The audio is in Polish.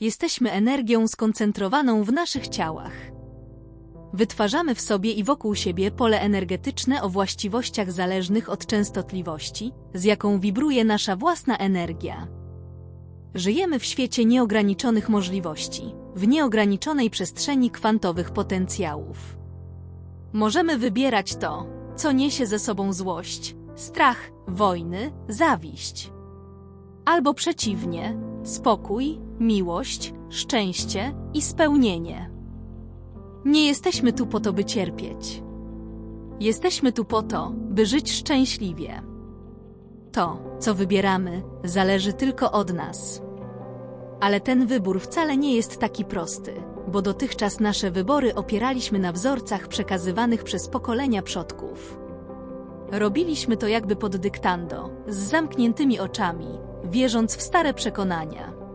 Jesteśmy energią skoncentrowaną w naszych ciałach. Wytwarzamy w sobie i wokół siebie pole energetyczne o właściwościach zależnych od częstotliwości, z jaką wibruje nasza własna energia. Żyjemy w świecie nieograniczonych możliwości, w nieograniczonej przestrzeni kwantowych potencjałów. Możemy wybierać to, co niesie ze sobą złość, strach, wojny, zawiść. Albo przeciwnie, spokój, miłość, szczęście i spełnienie. Nie jesteśmy tu po to, by cierpieć. Jesteśmy tu po to, by żyć szczęśliwie. To, co wybieramy, zależy tylko od nas. Ale ten wybór wcale nie jest taki prosty, bo dotychczas nasze wybory opieraliśmy na wzorcach przekazywanych przez pokolenia przodków. Robiliśmy to jakby pod dyktando, z zamkniętymi oczami, wierząc w stare przekonania.